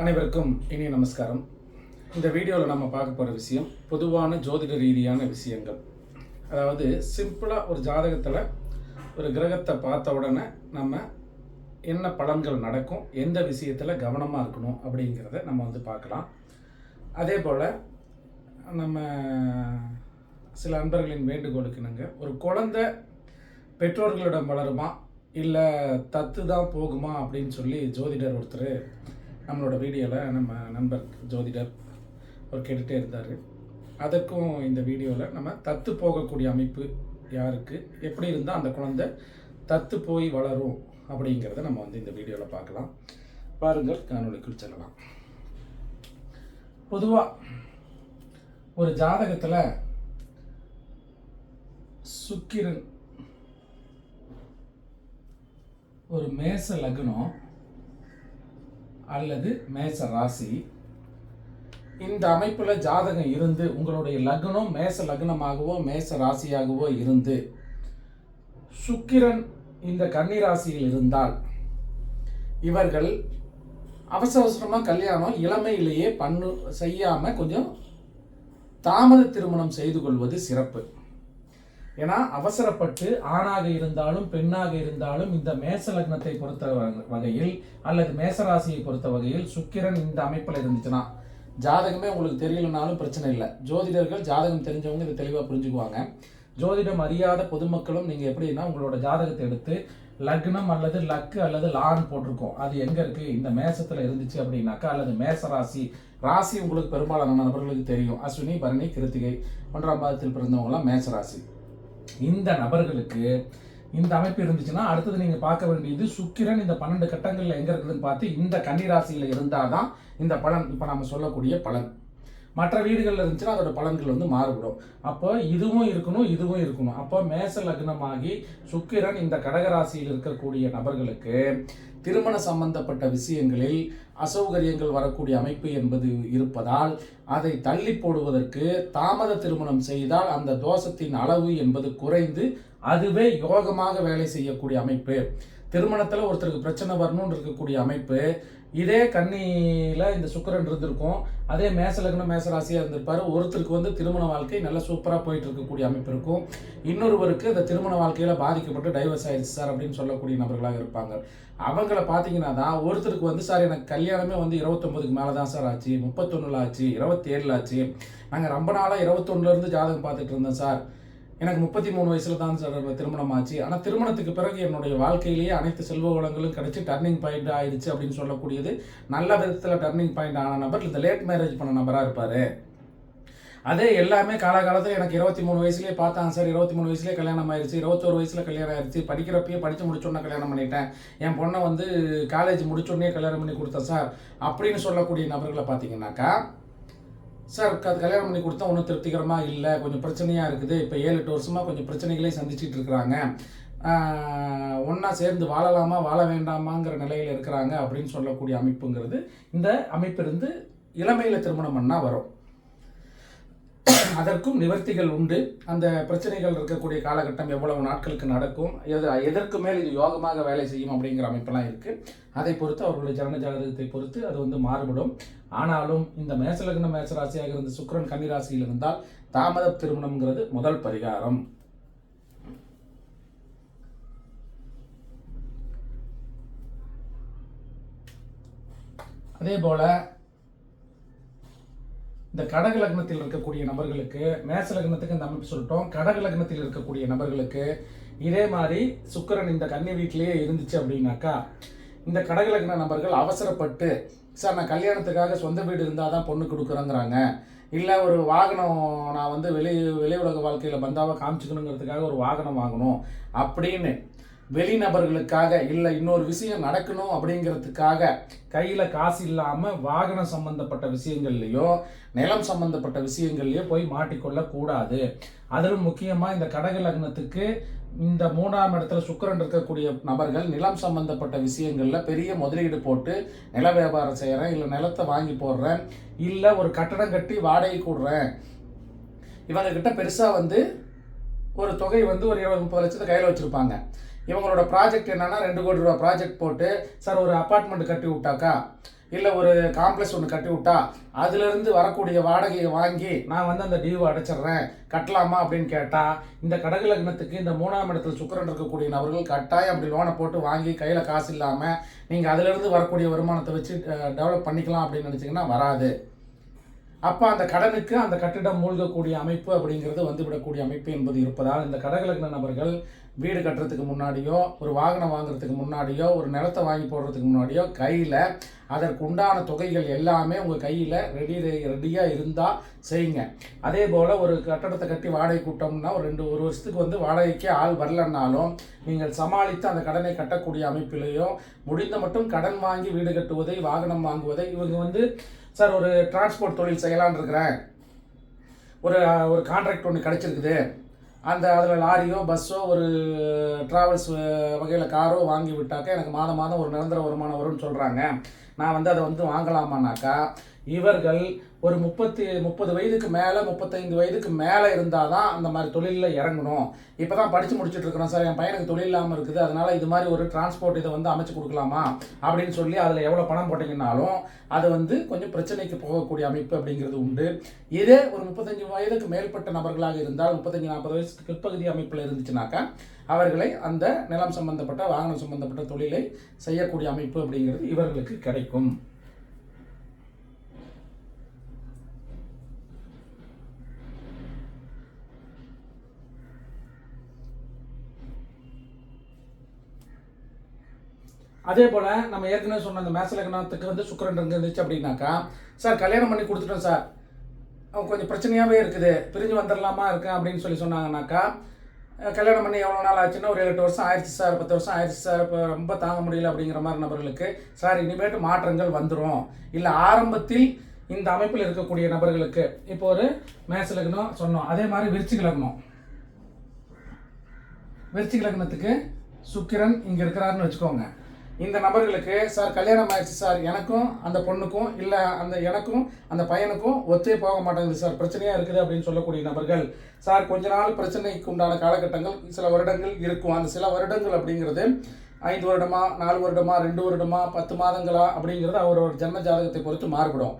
அனைவருக்கும் இனிய நமஸ்காரம். இந்த வீடியோவில் நம்ம பார்க்க போகிற விஷயம் பொதுவான ஜோதிட ரீதியான விஷயங்கள். அதாவது சிம்பிளாக ஒரு ஜாதகத்தில் ஒரு கிரகத்தை பார்த்த உடனே நம்ம என்ன பலன்கள் நடக்கும் எந்த விஷயத்தில் கவனமாக இருக்கணும் அப்படிங்கிறத நம்ம வந்து பார்க்கலாம். அதே போல் நம்ம சில அன்பர்களின் வேண்டுகோளுக்குனுங்க ஒரு குழந்தை பெற்றோர்களிடம் வளருமா இல்லை தத்து தான் போகுமா அப்படின்னு சொல்லி ஜோதிடர் ஒருத்தர் நம்மளோட வீடியோவில் நம்ம நண்பர் ஜோதிடர் அவர் கேட்டுகிட்டே இருந்தார். அதற்கும் இந்த வீடியோவில் நம்ம தத்து போகக்கூடிய அமைப்பு யாருக்கு? எப்படி இருந்தால் அந்த குழந்தை தத்து போய் வளரும் அப்படிங்கிறத நம்ம வந்து இந்த வீடியோவில் பார்க்கலாம். பாருங்கள் காணொலிக்குள் செல்லலாம். பொதுவாக ஒரு ஜாதகத்தில் சுக்கிரன் ஒரு மேச லக்னம் அல்லது மேச ராசி. இந்த அமைப்பில் ஜாதகம் இருந்து உங்களுடைய லக்னம் மேச லக்னமாகவோ மேச ராசியாகவோ இருந்து சுக்கிரன் இந்த கன்னி ராசியில் இருந்தால் இவர்கள் அவசர அவசரமாக கல்யாணம் இளமையிலேயே பண்ணு செய்யாமல் கொஞ்சம் தாமத திருமணம் செய்து கொள்வது சிறப்பு. ஏன்னா அவசரப்பட்டு ஆணாக இருந்தாலும் பெண்ணாக இருந்தாலும் இந்த மேச லக்னத்தை பொறுத்த வ- வகையில் அல்லது மேசராசியை பொறுத்த வகையில் சுக்கிரன் இந்த அமைப்பில் இருந்துச்சுன்னா ஜாதகமே உங்களுக்கு தெரியலனாலும் பிரச்சனை இல்லை. ஜோதிடர்கள் ஜாதகம் தெரிஞ்சவங்க இதை தெளிவாக புரிஞ்சுக்குவாங்க. ஜோதிடம் அறியாத பொதுமக்களும் நீங்கள் எப்படின்னா உங்களோட ஜாதகத்தை எடுத்து லக்னம் அல்லது லக்கு அல்லது லான் போட்டிருக்கோம். அது எங்கே இருக்குது இந்த மேசத்தில் இருந்துச்சு அப்படின்னாக்கா அல்லது மேச ராசி ராசி உங்களுக்கு பெரும்பாலான நபர்களுக்கு தெரியும். அஸ்வினி பரணி கிருத்திகை ஒன்றாம் பாதத்தில் பிறந்தவங்களாம் மேச ராசி இந்த நபர்களுக்கு இந்த அமைப்பு இருந்துச்சுன்னா அடுத்தது நீங்கள் பார்க்க வேண்டியது சுக்கிரன் இந்த பன்னெண்டு கட்டங்களில் எங்க இருக்குதுன்னு பார்த்து இந்த கன்னிராசியில் இருந்தால் தான் இந்த பலன். இப்போ நம்ம சொல்லக்கூடிய பலன். மற்ற வீடுகளில் இருந்துச்சுன்னா அதோட பலன்கள் வந்து மாறுபடும். அப்போ இதுவும் இருக்கணும் இதுவும் இருக்கணும். அப்போ மேச லக்னமாகி சுக்கிரன் இந்த கடகராசியில் இருக்கக்கூடிய நபர்களுக்கு திருமண சம்பந்தப்பட்ட விஷயங்களில் அசௌகரியங்கள் வரக்கூடிய அமைப்பு என்பது இருப்பதால் அதை தள்ளி போடுவதற்கு தாமத திருமணம் செய்தால் அந்த தோஷத்தின் அளவு என்பது குறைந்து அதுவே யோகமாக வேலை செய்யக்கூடிய அமைப்பு. திருமணத்தில் ஒருத்தருக்கு பிரச்சனை வரணும்னு இருக்கக்கூடிய அமைப்பு இதே கன்னியில் இந்த சுக்கிரன் இருந்திருக்கும். அதே மேச லக்னம் மேச ராசியாக இருந்திருப்பார். ஒருத்தருக்கு வந்து திருமண வாழ்க்கை நல்லா சூப்பராக போயிட்டு இருக்கக்கூடிய அமைப்பு இருக்கும். இன்னொருவருக்கு இந்த திருமண வாழ்க்கையில் பாதிக்கப்பட்டு டைவர்ஸ் ஆயிடுச்சு சார் அப்படின்னு சொல்லக்கூடிய நபர்களாக இருப்பாங்க. அவங்கள பார்த்தீங்கன்னா தான் ஒருத்தருக்கு வந்து சார் எனக்கு கல்யாணமே வந்து இருபத்தொம்போதுக்கு மேலே தான் சார் ஆச்சு முப்பத்தொன்னில் ஆச்சு இருபத்தேழில் ஆச்சு. நாங்கள் ரொம்ப நாளாக இருபத்தொன்னுலேருந்து ஜாதகம் பார்த்துட்டு இருந்தோம் சார். எனக்கு முப்பத்தி மூணு வயசில் தான் சார் திருமணம் ஆச்சு. ஆனால் திருமணத்துக்கு பிறகு என்னுடைய வாழ்க்கையிலேயே அனைத்து செல்வ வளங்களும் கிடைச்சி டர்னிங் பாயிண்ட் ஆயிடுச்சு அப்படின்னு சொல்லக்கூடியது. நல்ல விதத்தில் டர்னிங் பாயிண்ட் ஆன நபர் இந்த லேட் மேரேஜ் பண்ண நபராக இருப்பார். அதே எல்லாமே காலகாலத்தில் எனக்கு இருபத்தி மூணு வயசுலேயே பார்த்தாங்க சார். இருபத்தி மூணு வயசுலேயே கல்யாணம் ஆயிடுச்சு இருபத்தோரு வயசில் கல்யாணம் ஆயிடுச்சு படிக்கிறப்பயே படித்து முடிச்சோன்னே கல்யாணம் பண்ணிட்டேன். என் பொண்ணை வந்து காலேஜ் முடிச்சோடனே கல்யாணம் பண்ணி கொடுத்தேன் சார். அப்படின்னு சொல்லக்கூடிய நபர்களை பார்த்தீங்கன்னாக்கா சார் அது கல்யாணம் பண்ணி கொடுத்தா ஒன்றும் திருப்திகரமாக இல்லை. கொஞ்சம் பிரச்சனையாக இருக்குது. இப்போ ஏழு எட்டு வருஷமாக கொஞ்சம் பிரச்சனைகளையும் சந்திச்சிட்டு இருக்கிறாங்க. ஒன்றா சேர்ந்து வாழலாமா வாழ வேண்டாமாங்கிற நிலையில் இருக்கிறாங்க அப்படின்னு சொல்லக்கூடிய அமைப்புங்கிறது. இந்த அமைப்பு இருந்து இளமையில் திருமணம் பண்ணால் வரும். அதற்கும் நிவர்த்திகள் உண்டு. அந்த பிரச்சனைகள் இருக்கக்கூடிய காலகட்டம் எவ்வளவு நாட்களுக்கு நடக்கும்? எது எதற்கு மேல் இது யோகமாக வேலை செய்யும் அப்படிங்கிற அமைப்பெல்லாம் இருக்குது அதை பொறுத்து அவர்களுடைய ஜனன ஜாதகத்தை பொறுத்து அது வந்து மாறுபடும். ஆனாலும் இந்த மேசலக்ன மேசராசியாக இருந்த சுக்கிரன் கன்னிராசியில் இருந்தால் தாமத திருமணம்ங்கிறது முதல் பரிகாரம். அதே போல இந்த கடக லக்னத்தில் இருக்கக்கூடிய நபர்களுக்கு மேச லக்னத்துக்கு இந்த அமைப்பு சொல்லிட்டோம் கடக லக்னத்தில் இருக்கக்கூடிய நபர்களுக்கு இதே மாதிரி சுக்கரன் இந்த கன்னி வீட்டிலேயே இருந்துச்சு அப்படின்னாக்கா இந்த கடக லக்ன நபர்கள் அவசரப்பட்டு சார் நான் கல்யாணத்துக்காக சொந்த வீடு இருந்தால் தான் பொண்ணு கொடுக்குறேங்கிறாங்க. இல்லை ஒரு வாகனம் நான் வந்து வெளி வெளி உலக வாழ்க்கையில் பந்தாவை காமிச்சுக்கணுங்கிறதுக்காக ஒரு வாகனம் வாங்கணும் அப்படின்னு வெளிநபர்களுக்காக இல்லை இன்னொரு விஷயம் நடக்கணும் அப்படிங்கிறதுக்காக கையில் காசு இல்லாமல் வாகனம் சம்பந்தப்பட்ட விஷயங்கள்லையோ நிலம் சம்பந்தப்பட்ட விஷயங்கள்லையோ போய் மாட்டிக்கொள்ளக்கூடாது. அதிலும் முக்கியமாக இந்த கடக லக்னத்துக்கு இந்த மூணாம் இடத்துல சுக்கிரன் இருக்கக்கூடிய நபர்கள் நிலம் சம்பந்தப்பட்ட விஷயங்களில் பெரிய முதலீடு போட்டு நில வியாபாரம் செய்கிறேன் இல்லை நிலத்தை வாங்கி போடுறேன் இல்லை ஒரு கட்டடம் கட்டி வாடகை கூடுறேன். இவங்கக்கிட்ட பெருசாக வந்து ஒரு தொகை வந்து ஒரு இருபது முப்பது லட்சத்தை கையில் வச்சுருப்பாங்க. இவங்களோட ப்ராஜெக்ட் என்னென்னா ரெண்டு கோடி ரூபா ப்ராஜெக்ட் போட்டு சார் ஒரு அப்பார்ட்மெண்ட் கட்டி விட்டாக்கா? இல்லை ஒரு காம்ப்ளெக்ஸ் ஒன்று கட்டி விட்டா அதுலேருந்து வரக்கூடிய வாடகையை வாங்கி நான் வந்து அந்த டியூவை அடைச்சிடுறேன். கட்டலாமா அப்படின்னு கேட்டால் இந்த கடக லக்னத்துக்கு இந்த மூணாம் இடத்துல சுக்கரன் இருக்கக்கூடிய நபர்கள் கட்டாயம் அப்படி லோனை போட்டு வாங்கி கையில் காசு இல்லாமல் நீங்கள் அதுலேருந்து வரக்கூடிய வருமானத்தை வச்சு டெவலப் பண்ணிக்கலாம் அப்படின்னு நினச்சிங்கன்னா வராது. அப்போ அந்த கடனுக்கு அந்த கட்டிடம் மூழ்கக்கூடிய அமைப்பு அப்படிங்கிறது வந்துவிடக்கூடிய அமைப்பு என்பது இருப்பதால் இந்த கடகலக்ன நபர்கள் வீடு கட்டுறதுக்கு முன்னாடியோ ஒரு வாகனம் வாங்குறதுக்கு முன்னாடியோ ஒரு நிலத்தை வாங்கி போடுறதுக்கு முன்னாடியோ கையில் அதற்கு உண்டான தொகைகள் எல்லாமே உங்கள் கையில் ரெடி ரெடியாக இருந்தால் செய்யுங்க. அதே போல் ஒரு கட்டடத்தை கட்டி வாடகை கூட்டம்னா ஒரு ரெண்டு ஒரு வருஷத்துக்கு வந்து வாடகைக்கே ஆள் வரலன்னாலும் நீங்கள் சமாளித்து அந்த கடனை கட்டக்கூடிய அமைப்பிலேயோ முடிந்த மட்டும் கடன் வாங்கி வீடு கட்டுவதை வாகனம் வாங்குவதை இவங்க வந்து சார் ஒரு டிரான்ஸ்போர்ட் தொழில் செய்யலான்னு இருக்கிறேன். ஒரு ஒரு கான்ட்ராக்ட் ஒன்று கிடச்சிருக்குது. அந்த அதில் லாரியோ பஸ்ஸோ ஒரு ட்ராவல்ஸ் வகையில் காரோ வாங்கி விட்டாக்க எனக்கு மாதம் மாதம் ஒரு நிரந்தர வருமானம் வரும்னு சொல்கிறாங்க நான் வந்து அதை வந்து வாங்கலாமானாக்கா இவர்கள் ஒரு முப்பத்தி முப்பது வயதுக்கு மேலே முப்பத்தைந்து வயதுக்கு மேலே இருந்தால் தான் அந்த மாதிரி தொழிலில் இறங்கணும். இப்போ தான் படித்து முடிச்சுட்டு இருக்கிறோம் சார். என் பையனுக்கு தொழில் இல்லாமல் இருக்குது. அதனால் இது மாதிரி ஒரு டிரான்ஸ்போர்ட் இதை வந்து அமைச்சு கொடுக்கலாமா? அப்படின்னு சொல்லி அதில் எவ்வளோ பணம் போட்டிங்கனாலும் அது வந்து கொஞ்சம் பிரச்சனைக்கு போகக்கூடிய அமைப்பு அப்படிங்கிறது உண்டு. இதே ஒரு முப்பத்தஞ்சு வயதுக்கு மேற்பட்ட நபர்களாக இருந்தால் முப்பத்தஞ்சு நாற்பது வயசுக்கு பிற்பகுதி அமைப்பில் இருந்துச்சுனாக்கா அவர்களை அந்த நிலம் சம்பந்தப்பட்ட வாகனம் சம்பந்தப்பட்ட தொழிலை செய்யக்கூடிய அமைப்பு அப்படிங்கிறது இவர்களுக்கு கிடைக்கும். அதே போல் நம்ம ஏற்கனவே சொன்ன அந்த மேசலக்கணத்துக்கு வந்து சுக்கரன் இருந்துச்சு அப்படின்னாக்கா சார் கல்யாணம் பண்ணி கொடுத்துட்டோம் சார். கொஞ்சம் பிரச்சனையாகவே இருக்குது. பிரிஞ்சு வந்துடலாமா இருக்கேன் அப்படின்னு சொல்லி சொன்னாங்கனாக்கா கல்யாணம் பண்ணி எவ்வளோ நாள் ஆச்சுன்னா ஒரு எட்டு வருஷம் ஆயிடுச்சு சார். பத்து வருஷம் ஆயிடுச்சு சார். இப்போ ரொம்ப தாங்க முடியல. அப்படிங்கிற மாதிரி நபர்களுக்கு சார் இனிமேட்டு மாற்றங்கள் வந்துடும் இல்லை ஆரம்பத்தில் இந்த அமைப்பில் இருக்கக்கூடிய நபர்களுக்கு. இப்போ ஒரு மேச லக்னம் சொன்னோம். அதே மாதிரி விருச்சிக லக்னம். விருச்சிக லக்னத்துக்கு சுக்கிரன் இங்கே இருக்கிறாருன்னு வச்சுக்கோங்க. இந்த நபர்களுக்கு சார் கல்யாணம் ஆயிடுச்சு சார். எனக்கும் அந்த பொண்ணுக்கும் இல்லை அந்த எனக்கும் அந்த பையனுக்கும் ஒத்தே போக மாட்டேங்குது சார். பிரச்சனையாக இருக்குது அப்படின்னு சொல்லக்கூடிய நபர்கள் சார் கொஞ்ச நாள் பிரச்சனைக்கு உண்டான காலகட்டங்கள் சில வருடங்கள் இருக்கும். அந்த சில வருடங்கள் அப்படிங்கிறது ஐந்து வருடமா நாலு வருடமா ரெண்டு வருடமா பத்து மாதங்களா அப்படிங்கிறது அவரோட ஜன்ம ஜாதகத்தை பொறுத்து மாறுபடும்.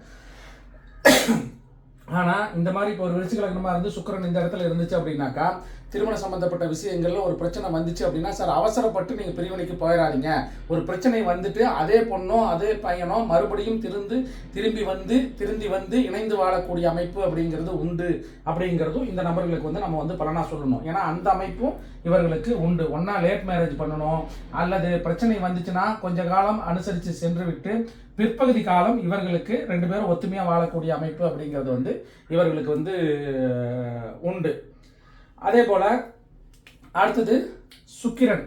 ஆனால் இந்த மாதிரி இப்போ ஒரு விருச்சிக லக்னமாக இருந்து சுக்கிரன் இந்த இடத்துல இருந்துச்சு அப்படின்னாக்கா திருமணம் சம்பந்தப்பட்ட விஷயங்கள்ல ஒரு பிரச்சனை வந்துச்சு அப்படின்னா சார் அவசரப்பட்டு நீங்கள் பிரிவினைக்கு போயிடாதீங்க ஒரு பிரச்சனை வந்துட்டு அதே பொண்ணோ அதே பையனோ மறுபடியும் திருந்து திரும்பி வந்து திருந்தி வந்து இணைந்து வாழக்கூடிய அமைப்பு அப்படிங்கிறது உண்டு. அப்படிங்கிறதும் இந்த நபர்களுக்கு வந்து நம்ம வந்து பலனா சொல்லணும். ஏன்னா அந்த அமைப்பும் இவர்களுக்கு உண்டு. ஒன்றா லேட் மேரேஜ் பண்ணணும் அல்லது பிரச்சனை வந்துச்சுன்னா கொஞ்ச காலம் அனுசரித்து சென்று விட்டு பிற்பகுதி காலம் இவர்களுக்கு ரெண்டு பேரும் ஒத்துமையாக வாழக்கூடிய அமைப்பு அப்படிங்கிறது வந்து இவர்களுக்கு வந்து உண்டு. அதே போல் அடுத்தது சுக்கிரன்.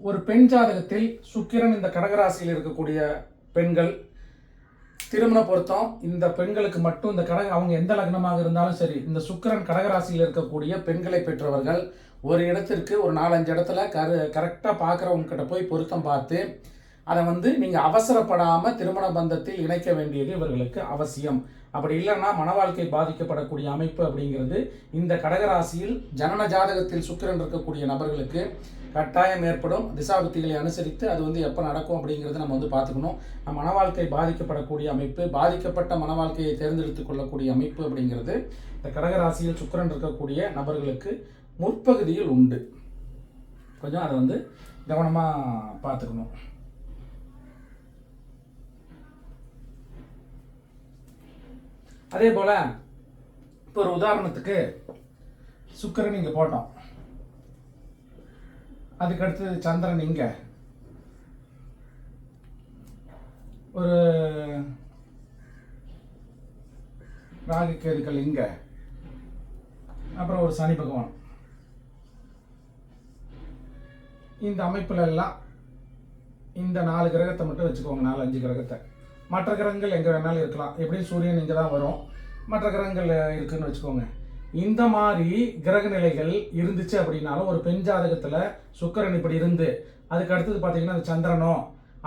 ஒரு பெண் ஜாதகத்தில் சுக்கிரன் இந்த கடகராசியில் இருக்கக்கூடிய பெண்கள் திருமண பொருத்தம் இந்த பெண்களுக்கு மட்டும் இந்த கடக அவங்க எந்த லக்னமாக இருந்தாலும் சரி இந்த சுக்கிரன் கடகராசியில் இருக்கக்கூடிய பெண்களை பெற்றவர்கள் ஒரு இடத்திற்கு ஒரு நாலஞ்சு இடத்துல கரு கரெக்டாக பார்க்குறவங்க கிட்ட போய் பொருத்தம் பார்த்து அதை வந்து நீங்கள் அவசரப்படாமல் திருமண பந்தத்தில் இணைக்க வேண்டியது இவர்களுக்கு அவசியம். அப்படி இல்லைன்னா மன வாழ்க்கை பாதிக்கப்படக்கூடிய அமைப்பு அப்படிங்கிறது இந்த கடகராசியில் ஜனன ஜாதகத்தில் சுக்கிரன் இருக்கக்கூடிய நபர்களுக்கு கட்டாயம் ஏற்படும். திசாபுத்திகளை அனுசரித்து அது வந்து எப்போ நடக்கும் அப்படிங்கிறத நம்ம வந்து பார்த்துக்கணும். நம்ம மன வாழ்க்கை பாதிக்கப்படக்கூடிய அமைப்பு பாதிக்கப்பட்ட மன வாழ்க்கையை தேர்ந்தெடுத்து கொள்ளக்கூடிய அமைப்பு அப்படிங்கிறது இந்த கடகராசியில் சுக்கிரன் இருக்கக்கூடிய நபர்களுக்கு முற்பகுதியில் உண்டு. கொஞ்சம் அதை வந்து கவனமாக பார்த்துக்கணும். அதே போல் இப்போ ஒரு உதாரணத்துக்கு சுக்கரன் இங்கே போட்டோம். அதுக்கடுத்து சந்திரன் இங்கே. ஒரு ராகு கேதுக்கள் இங்கே. அப்புறம் ஒரு சனி பகவான். இந்த அமைப்புல எல்லாம் இந்த நாலு கிரகத்தை மட்டும் வச்சுக்கோங்க நாலு அஞ்சு கிரகத்தை. மற்ற கிரகங்கள் எங்கே வேணாலும் இருக்கலாம். எப்படியும் சூரியன் இங்கே தான் வரும். மற்ற கிரகங்கள் இருக்குதுன்னு வச்சுக்கோங்க. இந்த மாதிரி கிரக நிலைகள் இருந்துச்சு அப்படின்னாலும் ஒரு பெண் ஜாதகத்தில் சுக்கரன் இப்படி இருந்து அதுக்கு அடுத்தது பார்த்தீங்கன்னா அந்த சந்திரனோ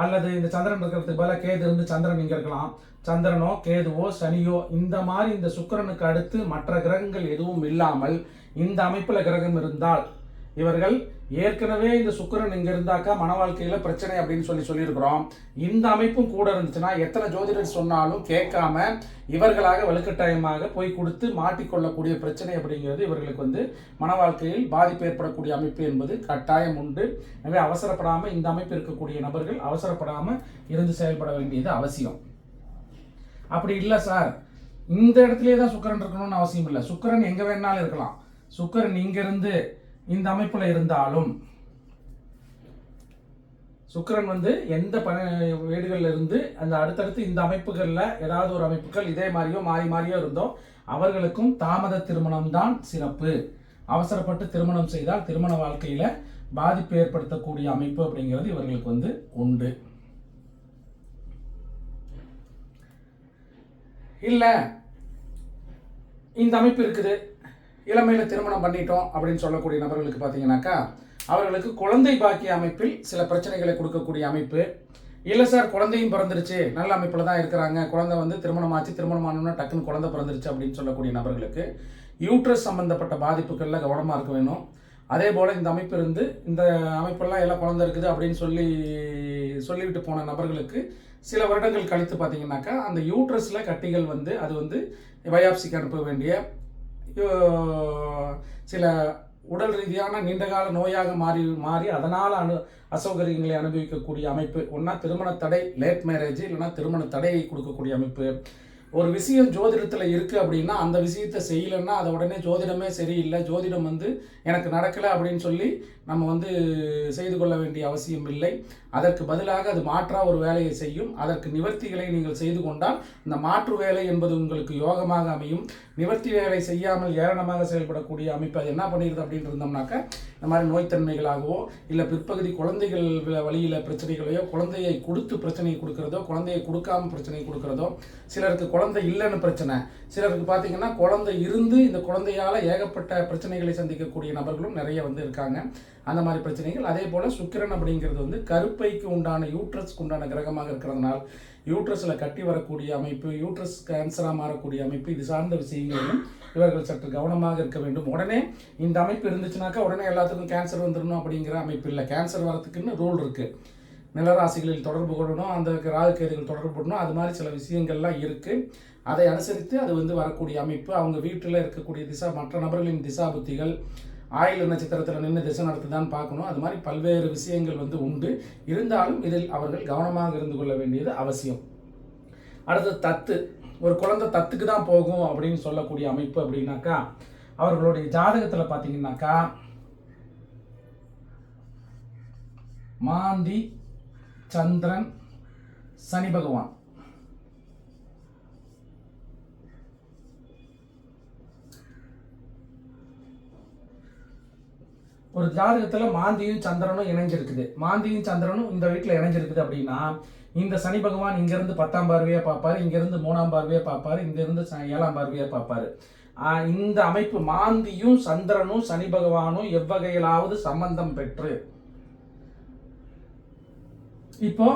அல்லது இந்த சந்திரன் இருக்கிறதுக்கு பதிலாக கேது இருந்து சந்திரன் இங்கே இருக்கலாம். சந்திரனோ கேதுவோ சனியோ இந்த மாதிரி இந்த சுக்கிரனுக்கு அடுத்து மற்ற கிரகங்கள் எதுவும் இல்லாமல் இந்த அமைப்பில் கிரகம் இருந்தால் இவர்கள் ஏற்கனவே இந்த சுக்கரன் இங்கே இருந்தாக்கா மன வாழ்க்கையில் பிரச்சனை அப்படின்னு சொல்லி சொல்லியிருக்கிறோம். இந்த அமைப்பும் கூட இருந்துச்சுன்னா எத்தனை ஜோதிடர் சொன்னாலும் கேட்காம இவர்களாக வலுக்கட்டாயமாக போய் கொடுத்து மாட்டிக்கொள்ளக்கூடிய பிரச்சனை அப்படிங்கிறது இவர்களுக்கு வந்து மன வாழ்க்கையில் பாதிப்பு ஏற்படக்கூடிய அமைப்பு என்பது கட்டாயம் உண்டு. எனவே அவசரப்படாமல் இந்த அமைப்பு இருக்கக்கூடிய நபர்கள் அவசரப்படாமல் இருந்து செயல்பட வேண்டியது அவசியம். அப்படி இல்லை சார். இந்த இடத்துலேயே தான் சுக்கரன் இருக்கணும்னு அவசியம் இல்லை. சுக்கரன் எங்கே வேணாலும் இருக்கலாம். சுக்கரன் இங்கேருந்து இந்த அமைப்பில் இருந்தாலும் சுக்கரன் வந்து எந்த ப வீடுகளில் இருந்து அந்த அடுத்தடுத்து இந்த அமைப்புகளில் ஏதாவது ஒரு அமைப்புகள் இதே மாதிரியோ மாறி மாறியோ இருந்தோ அவர்களுக்கும் தாமத திருமணம் தான் சிறப்பு. அவசரப்பட்டு திருமணம் செய்தால் திருமண வாழ்க்கையில் பாதிப்பு ஏற்படுத்தக்கூடிய அமைப்பு அப்படிங்கிறது இவர்களுக்கு வந்து உண்டு. இல்லை இந்த அமைப்பு இருக்குது. இளமையில் திருமணம் பண்ணிட்டோம் அப்படின்னு சொல்லக்கூடிய நபர்களுக்கு பார்த்தீங்கன்னாக்கா அவர்களுக்கு குழந்தை பாக்கிய அமைப்பில் சில பிரச்சனைகளை கொடுக்கக்கூடிய அமைப்பு. இல்லை சார் குழந்தையும் பிறந்துருச்சு. நல்ல அமைப்பில் தான் இருக்கிறாங்க. குழந்தை வந்து திருமணம் ஆச்சு திருமணம் ஆனோன்னா டக்குன்னு குழந்தை பிறந்துருச்சு அப்படின்னு சொல்லக்கூடிய நபர்களுக்கு யூட்ரஸ் சம்மந்தப்பட்ட பாதிப்புகளில் கவனமாக இருக்க வேணும். அதே போல் இந்த அமைப்பு இருந்து இந்த அமைப்பெல்லாம் எல்லாம் குழந்தை இருக்குது அப்படின்னு சொல்லி சொல்லிவிட்டு போன நபர்களுக்கு சில வருடங்கள் கழித்து பார்த்தீங்கன்னாக்கா அந்த யூட்ரஸில் கட்டிகள் வந்து அது வந்து பயாப்சிக்கு அனுப்ப வேண்டிய சில உடல் ரீதியான நீண்டகால நோயாக மாறி மாறி அதனால் அனு அசௌகரியங்களை அனுபவிக்கக்கூடிய அமைப்பு ஒன்றா திருமண தடை லேட் மேரேஜ் இல்லைன்னா திருமண தடையை கொடுக்கக்கூடிய அமைப்பு ஒரு விஷயம் ஜோதிடத்தில் இருக்குது அப்படின்னா அந்த விஷயத்தை செய்யலைன்னா அதை உடனே ஜோதிடமே சரியில்லை. ஜோதிடம் வந்து எனக்கு நடக்கலை அப்படின்னு சொல்லி நம்ம வந்து செய்து கொள்ள வேண்டிய அவசியம் இல்லை. அதற்கு பதிலாக அது மாற்றாக ஒரு வேலையை செய்யும். அதற்கு நிவர்த்திகளை நீங்கள் செய்து கொண்டால் இந்த மாற்று வேலை என்பது உங்களுக்கு யோகமாக அமையும். நிவர்த்தி வேலை செய்யாமல் ஏராளமாக செயல்படக்கூடிய அமைப்பு அது என்ன பண்ணிடுது அப்படின்னு இருந்தோம்னாக்க இந்த மாதிரி நோய்த்தன்மைகளாகவோ இல்லை பிற்பகுதி குழந்தைகள் வழியில் பிரச்சனைகளையோ குழந்தையை கொடுத்து பிரச்சனையை கொடுக்கறதோ குழந்தையை கொடுக்காம பிரச்சனை கொடுக்கறதோ சிலருக்கு குழந்தை குழந்தை இல்லைன்னு பிரச்சனை. சிலருக்கு பார்த்தீங்கன்னா குழந்தை இருந்து இந்த குழந்தையால் ஏகப்பட்ட பிரச்சனைகளை சந்திக்கக்கூடிய நபர்களும் நிறைய வந்து இருக்காங்க. அந்த மாதிரி பிரச்சனைகள். அதே போல் சுக்கிரன் அப்படிங்கிறது வந்து கருப்பைக்கு உண்டான யூட்ரஸ்க்கு உண்டான கிரகமாக இருக்கிறதுனால் யூட்ரஸில் கட்டி வரக்கூடிய அமைப்பு யூட்ரஸ் கேன்சராக மாறக்கூடிய அமைப்பு இது சார்ந்த விஷயங்களிலும் இவர்கள் சற்று கவனமாக இருக்க வேண்டும். உடனே இந்த அமைப்பு இருந்துச்சுனாக்கா உடனே எல்லாத்துக்கும் கேன்சர் வந்துடணும் அப்படிங்கிற அமைப்பு இல்லை. கேன்சர் வரத்துக்குன்னு ரூல் இருக்குது நிலராசிகளில் தொடர்பு கொள்ளணும் அந்த ராகுகேதுகள் தொடர்பு கொள்ளணும் அது மாதிரி சில விஷயங்கள்லாம் இருக்குது அதை அனுசரித்து அது வந்து வரக்கூடிய அமைப்பு அவங்க வீட்டில் இருக்கக்கூடிய திசா மற்ற நபர்களின் திசா புத்திகள் ஆயுள் நட்சத்திரத்தில் நின்று திசை நடத்துதான்னு பார்க்கணும். அது மாதிரி பல்வேறு விஷயங்கள் வந்து உண்டு. இருந்தாலும் இதில் அவர்கள் கவனமாக இருந்து கொள்ள வேண்டியது அவசியம். அடுத்து தத்து. ஒரு குழந்தை தத்துக்கு தான் போகும் அப்படின்னு சொல்லக்கூடிய அமைப்பு அப்படின்னாக்கா அவர்களுடைய ஜாதகத்தில் பார்த்தீங்கன்னாக்கா மாந்தி சந்திரன் சனி பகவான். ஒரு ஜாதகத்தில் மாந்தியும் சந்திரனும் இணைஞ்சிருக்குது. மாந்தியும் சந்திரனும் இந்த வீட்டில் இணைஞ்சிருக்குது அப்படின்னா இந்த சனி பகவான் இங்கேருந்து பத்தாம் பார்வையாக பார்ப்பாரு இங்கேருந்து மூணாம் பார்வையாக பார்ப்பார் இங்கேருந்து ச- ஏழாம் பார்வையாக பார்ப்பார். இந்த அமைப்பு மாந்தியும் சந்திரனும் சனி பகவானும் எவ்வகையிலாவது சம்பந்தம் பெற்று இப்போ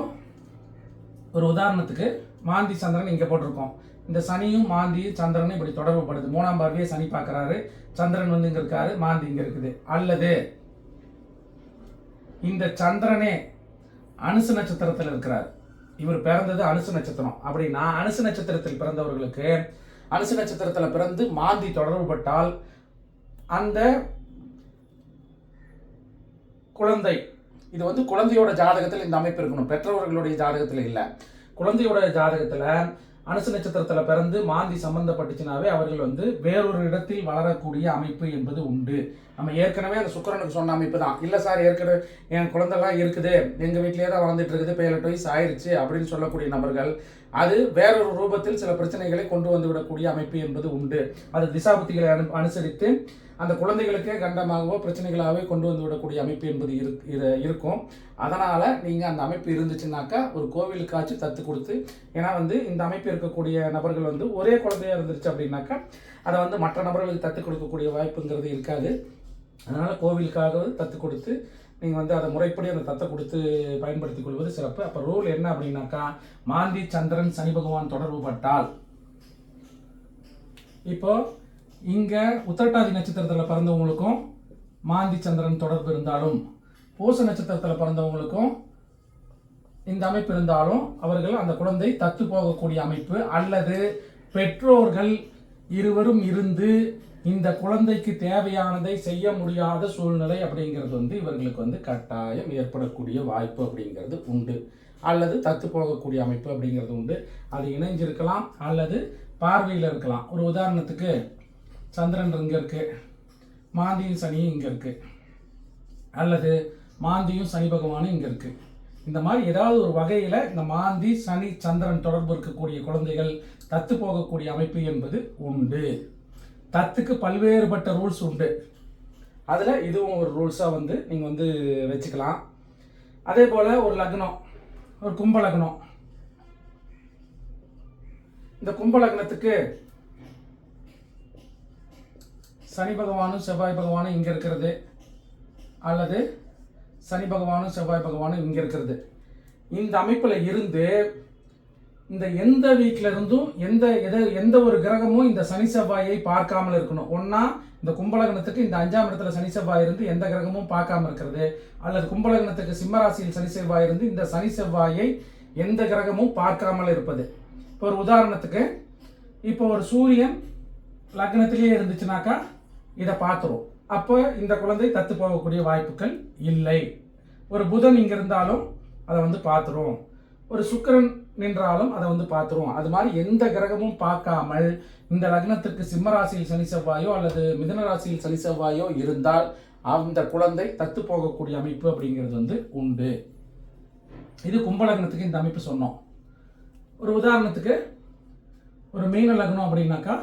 ஒரு உதாரணத்துக்கு மாந்தி சந்திரன் இங்கே போட்டிருக்கோம். இந்த சனியும் மாந்தியும் சந்திரனும் இப்படி தொடர்பு படுது. மூணாம் பார்வையை சனி பார்க்குறாரு. சந்திரன் வந்து இங்கே இருக்காரு மாந்தி இங்கே இருக்குது. அல்லது இந்த சந்திரனே அனுசு நட்சத்திரத்தில் இருக்கிறார். இவர் பிறந்தது அனுசு நட்சத்திரம். அப்படின்னா அனுசு நட்சத்திரத்தில் பிறந்தவர்களுக்கு அனுசு நட்சத்திரத்தில் பிறந்து மாந்தி தொடர்புபட்டால் அந்த குழந்தை இது வந்து குழந்தையோட ஜாதகத்தில் இந்த அமைப்பு இருக்கணும். பெற்றவர்களுடைய ஜாதகத்தில் இல்லை. குழந்தையோட ஜாதகத்தில் அனுசு நட்சத்திரத்தில் பிறந்து மாந்தி சம்பந்தப்பட்டுச்சுனாவே அவர்கள் வந்து வேறொரு இடத்தில் வளரக்கூடிய அமைப்பு என்பது உண்டு. நம்ம ஏற்கனவே அந்த சுக்கரனுக்கு சொன்ன அமைப்பு தான் இல்லை சார் ஏற்கனவே என் குழந்தைலாம் இருக்குது. எங்கள் வீட்லேயே தான் வளர்ந்துட்டு இருக்குது. இப்போ வயசு ஆயிடுச்சு அப்படின்னு சொல்லக்கூடிய நபர்கள் அது வேறொரு ரூபத்தில் சில பிரச்சனைகளை கொண்டு வந்துவிடக்கூடிய அமைப்பு என்பது உண்டு. அது திசாபுத்திகளை அனு அனுசரித்து அந்த குழந்தைகளுக்கே கண்டமாகவோ பிரச்சனைகளாகவே கொண்டு வந்து விடக்கூடிய அமைப்பு என்பது இரு- இருக்கும். அதனால் நீங்கள் அந்த அமைப்பு இருந்துச்சுனாக்கா ஒரு கோவிலுக்காச்சும் தத்து கொடுத்து ஏன்னா வந்து இந்த அமைப்பு இருக்கக்கூடிய நபர்கள் வந்து ஒரே குழந்தையா இருந்துருச்சு அப்படின்னாக்கா அதை வந்து மற்ற நபர்களுக்கு தத்து கொடுக்கக்கூடிய வாய்ப்புங்கிறது இருக்காது. அதனால் கோவிலுக்காக தத்து கொடுத்து நீங்கள் வந்து அதை முறைப்படி அந்த தத்தை கொடுத்து பயன்படுத்திக் கொள்வது சிறப்பு. அப்போ ரூல் என்ன அப்படின்னாக்கா மாந்தி சந்திரன் சனி பகவான் தொடர்பு பட்டால். இப்போ இங்கே உத்திரட்டாதி நட்சத்திரத்தில் பிறந்தவங்களுக்கும் மாந்தி சந்திரன் தொடர்பு இருந்தாலும் பூச நட்சத்திரத்தில் பிறந்தவங்களுக்கும் இந்த அமைப்பு இருந்தாலும் அவர்கள் அந்த குழந்தை தத்து போகக்கூடிய அமைப்பு அல்லது பெற்றோர்கள் இருவரும் இருந்து இந்த குழந்தைக்கு தேவையானதை செய்ய முடியாத சூழ்நிலை அப்படிங்கிறது வந்து இவர்களுக்கு வந்து கட்டாயம் ஏற்படக்கூடிய வாய்ப்பு அப்படிங்கிறது உண்டு. அல்லது தத்து போகக்கூடிய அமைப்பு அப்படிங்கிறது உண்டு. அது இணைஞ்சிருக்கலாம் அல்லது பார்வையில் இருக்கலாம். ஒரு உதாரணத்துக்கு சந்திரன் இங்கே இருக்குது மாந்தியும் சனியும் இங்கே இருக்குது அல்லது மாந்தியும் சனி பகவானும் இங்கே இருக்குது இந்த மாதிரி ஏதாவது ஒரு வகையில் இந்த மாந்தி சனி சந்திரன் தொடர்பு இருக்கக்கூடிய குழந்தைகள் தத்து போகக்கூடிய அமைப்பு என்பது உண்டு. தத்துக்கு பல்வேறுபட்ட ரூல்ஸ் உண்டு. அதில் இதுவும் ஒரு ரூல்ஸாக வந்து நீங்கள் வந்து வச்சுக்கலாம். அதே போல் ஒரு லக்னம் ஒரு கும்ப லக்னம். இந்த கும்ப லக்னத்துக்கு சனி பகவானும் செவ்வாய் பகவானும் இங்கே இருக்கிறது. அல்லது சனி பகவானும் செவ்வாய் பகவானும் இங்கே இருக்கிறது. இந்த அமைப்பில் இருந்து இந்த எந்த வீட்டில இருந்தும் எந்த எதை எந்த ஒரு கிரகமும் இந்த சனி செவ்வாயை பார்க்காமல் இருக்கணும். ஒன்றா இந்த கும்பலகனத்துக்கு இந்த அஞ்சாம் இடத்துல சனி செவ்வாய் இருந்து எந்த கிரகமும் பார்க்காம இருக்கிறது. அல்லது கும்பலகனத்துக்கு சிம்மராசியில் சனி செவ்வாய் இருந்து இந்த சனி செவ்வாயை எந்த கிரகமும் பார்க்காமல் இருப்பது. இப்போ ஒரு உதாரணத்துக்கு இப்போ ஒரு சூரியன் லக்னத்திலேயே இருந்துச்சுனாக்கா இதை பார்த்துரும் அப்போ இந்த குழந்தை தத்து போகக்கூடிய வாய்ப்புகள் இல்லை. ஒரு புதன் இங்கே இருந்தாலும் அதை வந்து பார்த்துரும் ஒரு சுக்கரன் நின்றாலும் அதை வந்து பார்த்துருவோம். அது மாதிரி எந்த கிரகமும் பார்க்காமல் இந்த லக்னத்திற்கு சிம்ம ராசியில் சனி செவ்வாயோ அல்லது மிதன ராசியில் சனி செவ்வாயோ இருந்தால் அந்த குழந்தை தத்து போகக்கூடிய அமைப்பு அப்படிங்கிறது வந்து உண்டு. இது கும்பலக்னத்துக்கு இந்த அமைப்பு சொன்னோம். ஒரு உதாரணத்துக்கு ஒரு மீன லக்னம் அப்படின்னாக்கா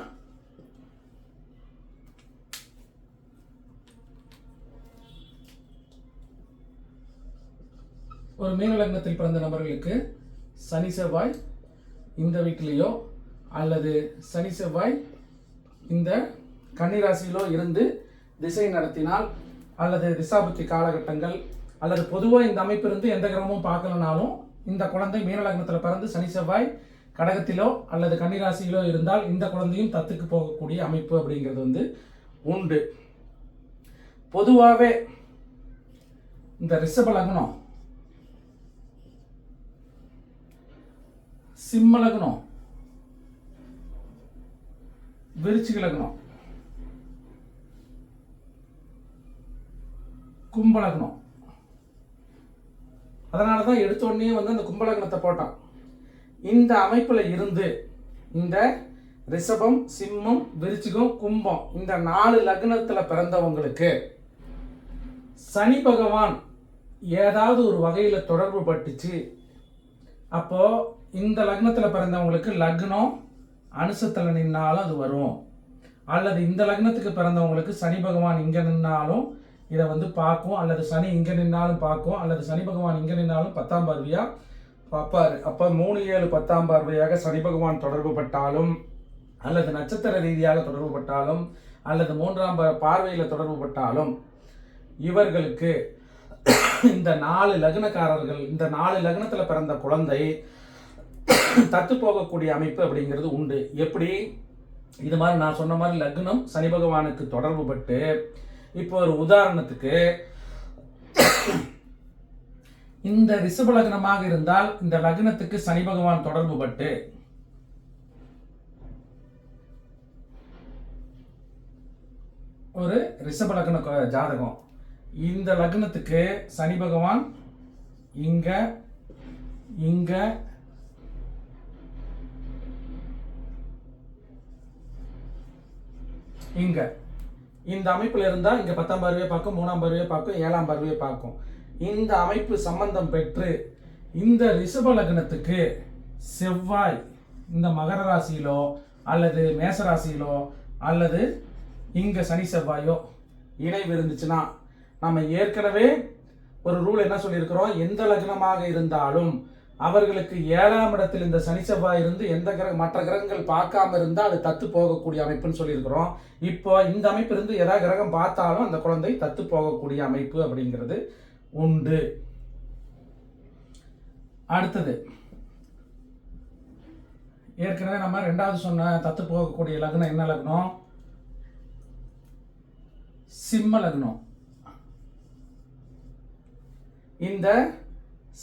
ஒரு மீன லக்னத்தில் பிறந்த நபர்களுக்கு சனி செவ்வாய் இந்த வீக்லேயோ அல்லது சனி செவ்வாய் இந்த கன்னிராசியிலோ இருந்து திசை நடத்தினால் அல்லது திசாபுத்தி காலகட்டங்கள் அல்லது பொதுவாக இந்த அமைப்பிலிருந்து எந்த கிரகமும் பார்க்கலனாலும் இந்த குழந்தை மீனலக்னத்தில் பிறந்து சனி செவ்வாய் கடகத்திலோ அல்லது கன்னிராசியிலோ இருந்தால் இந்த குழந்தையும் தத்துக்கு போகக்கூடிய அமைப்பு அப்படிங்கிறது வந்து உண்டு. பொதுவாகவே இந்த ரிஷப லக்னம் சிம்ம லக்னம் விருச்சிக லக்னம் கும்பலக்னம். அதனால தான் எடுத்தோடனே வந்து அந்த கும்பலக்னத்தை போட்டான். இந்த அமைப்பில் இருந்து இந்த ரிஷபம் சிம்மம் விருச்சிகம் கும்பம் இந்த நாலு லக்னத்தில் பிறந்தவங்களுக்கு சனி பகவான் ஏதாவது ஒரு வகையில் தொடர்பு பட்டுச்சு. அப்போது இந்த லக்னத்தில் பிறந்தவங்களுக்கு லக்னம் அனுசத்தில் நின்னாலும் அது வரும். அல்லது இந்த லக்னத்துக்கு பிறந்தவங்களுக்கு சனி பகவான் இங்கே நின்னாலும் இதை வந்து பார்க்கும். அல்லது சனி இங்கே நின்னாலும் பார்க்கும். அல்லது சனி பகவான் இங்கே நின்னாலும் பத்தாம் பார்வையாக பார்ப்பார். அப்போ மூணு ஏழு பத்தாம் பார்வையாக சனி பகவான் தொடர்பு பட்டாலும் அல்லது நட்சத்திர ரீதியாக தொடர்பு பட்டாலும் அல்லது மூன்றாம் பார்வையில் தொடர்பு பட்டாலும் இவர்களுக்கு இந்த நாலு லக்னக்காரர்கள் இந்த நாலு லக்னத்தில் பிறந்த குழந்தை தத்து போகக்கூடிய அமைப்பு அப்படிங்கிறது உண்டு. எப்படி? இது மாதிரி நான் சொன்ன மாதிரி லக்னம் சனி பகவானுக்கு தொடர்பு பட்டு இப்போ ஒரு உதாரணத்துக்கு இந்த ரிஷப லக்னமாக இருந்தால் இந்த லக்னத்துக்கு சனி பகவான் தொடர்பு பட்டு ஒரு ரிஷப லக்ன ஜாதகம். இந்த லக்னத்துக்கு சனி பகவான் இங்க இங்க இங்கே. இந்த அமைப்பில் இருந்தால் இங்கே பத்தாம் பார்வையை பார்க்கும் மூணாம் பார்வையை பார்க்கும் ஏழாம் பார்வையை பார்க்கும். இந்த அமைப்பு சம்பந்தம் பெற்று இந்த ரிஷப லக்னத்துக்கு செவ்வாய் இந்த மகர ராசியிலோ அல்லது மேச ராசியிலோ அல்லது இங்கே சனி செவ்வாயோ இணைவு இருந்துச்சுன்னா நம்ம ஏற்கனவே ஒரு ரூல் என்ன சொல்லியிருக்கிறோம்? எந்த லக்னமாக இருந்தாலும் அவர்களுக்கு ஏழாம் இடத்தில் இந்த சனி செவ்வாய் இருந்து எந்த கிரக மற்ற கிரகங்கள் பார்க்காம இருந்தால் அது தத்து போகக்கூடிய அமைப்புன்னு சொல்லியிருக்கிறோம். இப்போ இந்த அமைப்பு இருந்து எதாவது கிரகம் பார்த்தாலும் அந்த குழந்தை தத்து போகக்கூடிய அமைப்பு அப்படிங்கிறது உண்டு. அடுத்தது ஏற்கனவே நம்ம ரெண்டாவது சொன்ன தத்து போகக்கூடிய லக்னம் என்ன லக்னம்? சிம்ம லக்னம். இந்த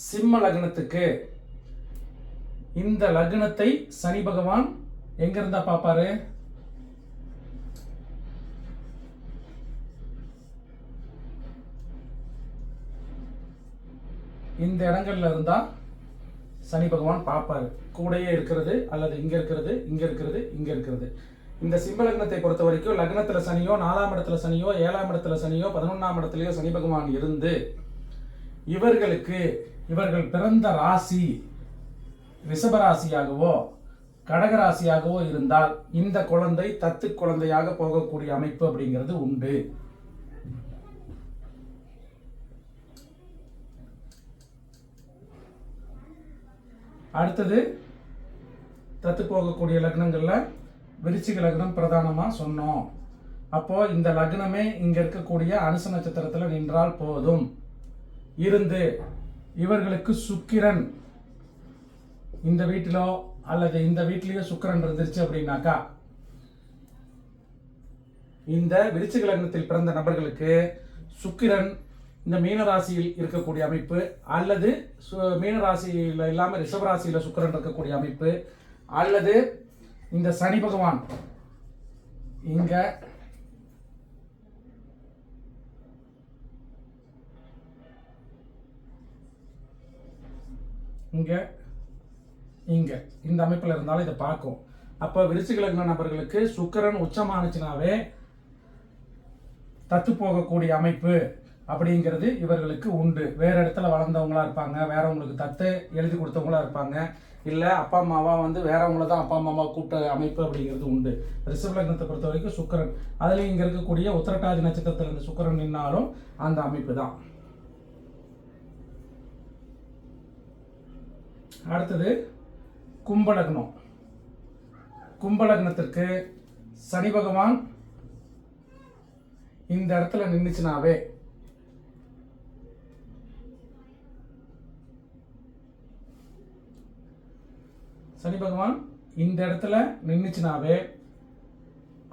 சிம்ம லக்னத்துக்கு இந்த லக்னத்தை சனி பகவான் எங்க இருந்தா பாப்பாரு? இந்த இடங்கள்ல இருந்தா சனி பகவான் பார்ப்பாரு கூடையே இருக்கிறது அல்லது இங்க இருக்கிறது இங்க இருக்கிறது இங்க இருக்கிறது. இந்த சிம்ம லக்னத்தை பொறுத்த வரைக்கும் லக்னத்துல சனியோ நாலாம் இடத்துல சனியோ ஏழாம் இடத்துல சனியோ பதினொன்றாம் இடத்துலயோ சனி பகவான் இருந்து இவர்களுக்கு இவர்கள் பிறந்த ராசி ரிஷபராசியாகவோ கடகராசியாகவோ இருந்தால் இந்த குழந்தை தத்து குழந்தையாக போகக்கூடிய அமைப்பு அப்படிங்கிறது உண்டு. அடுத்தது தத்து போகக்கூடிய லக்னங்களில் விருச்சிக லக்னம் பிரதானமாக சொன்னோம். அப்போ இந்த லக்னமே இங்கே இருக்கக்கூடிய அனுச நட்சத்திரத்தில் நின்றால் போதும். இருந்து இவர்களுக்கு சுக்கிரன் இந்த வீட்டிலோ அல்லது இந்த வீட்லேயோ சுக்கிரன் இருந்துருச்சு அப்படின்னாக்கா இந்த விருச்சிக லக்னத்தில் பிறந்த நபர்களுக்கு சுக்கிரன் இந்த மீனராசியில் இருக்கக்கூடிய அமைப்பு அல்லது சு- மீனராசியில் இல்லாமல் ரிஷபராசியில் சுக்கிரன் இருக்கக்கூடிய அமைப்பு அல்லது இந்த சனி பகவான் இங்க இங்கே இங்கே இந்த அமைப்பில் இருந்தாலும் இதை பார்க்கும். அப்போ விருச்சிக லக்ன நபர்களுக்கு சுக்கரன் உச்சமானுச்சுனாவே தத்து போகக்கூடிய அமைப்பு அப்படிங்கிறது இவர்களுக்கு உண்டு. வேற இடத்துல வளர்ந்தவங்களா இருப்பாங்க வேறவங்களுக்கு தத்து எழுதி கொடுத்தவங்களா இருப்பாங்க. இல்லை அப்பா அம்மாவா வந்து வேறவங்கள தான் அப்பா அம்மாவா கூப்பிட்ட அமைப்பு அப்படிங்கிறது உண்டு. ரிஷப லக்னத்தை பொறுத்த வரைக்கும் சுக்கிரன். அதுலேயும் இங்கே இருக்கக்கூடிய உத்திரட்டாதி நட்சத்திரத்தில் இருந்து சுக்கரன் நின்னாலும் அந்த அமைப்பு தான். அடுத்தது கும்பலக்னம். கும்பலக்னத்திற்கு சனி பகவான் இந்த இடத்துல நின்றுச்சுனாவே சனி பகவான் இந்த இடத்துல நின்றுச்சுனாவே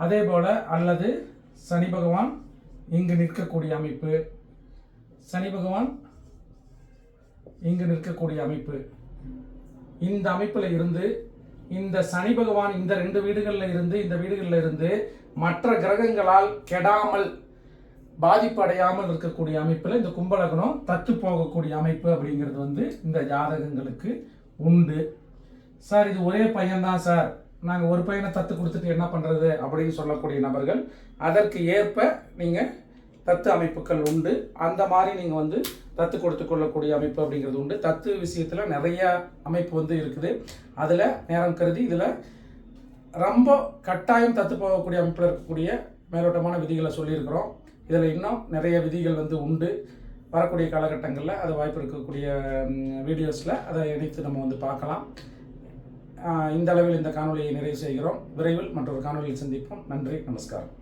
அதே போல் அல்லது சனி பகவான் இங்கு நிற்கக்கூடிய அமைப்பு. சனி பகவான் இங்கு நிற்கக்கூடிய அமைப்பு. இந்த அமைப்பில் இருந்து இந்த சனி பகவான் இந்த ரெண்டு வீடுகளில் இருந்து இந்த வீடுகளில் இருந்து மற்ற கிரகங்களால் கெடாமல் பாதிப்பு அடையாமல் இருக்கக்கூடிய அமைப்பில் இந்த கும்பலகனம் தத்து போகக்கூடிய அமைப்பு அப்படிங்கிறது வந்து இந்த ஜாதகங்களுக்கு உண்டு. சார் இது ஒரே பையன்தான் சார். நாங்கள் ஒரு பையனை தத்து கொடுத்துட்டு என்ன பண்ணுறது அப்படின்னு சொல்லக்கூடிய நபர்கள் அதற்கு ஏற்ப நீங்கள் தத்து அமைப்புகள் உண்டு. அந்த மாதிரி நீங்கள் வந்து தத்து கொடுத்து கொள்ளக்கூடிய அமைப்பு அப்படிங்கிறது உண்டு. தத்து விஷயத்தில் நிறைய அமைப்பு வந்து இருக்குது. அதில் நேரம் கருதி இதில் ரொம்ப கட்டாயம் தத்து போகக்கூடிய அமைப்பில் இருக்கக்கூடிய மேலோட்டமான விதிகளை சொல்லியிருக்கிறோம். இதில் இன்னும் நிறைய விதிகள் வந்து உண்டு. வரக்கூடிய காலகட்டங்களில் அது வாய்ப்பு இருக்கக்கூடிய வீடியோஸில் அதை இணைத்து நம்ம வந்து பார்க்கலாம். இந்த அளவில் இந்த காணொலியை நிறைவு செய்கிறோம். விரைவில் மற்றொரு காணொலியில் சந்திப்போம். நன்றி நமஸ்காரம்.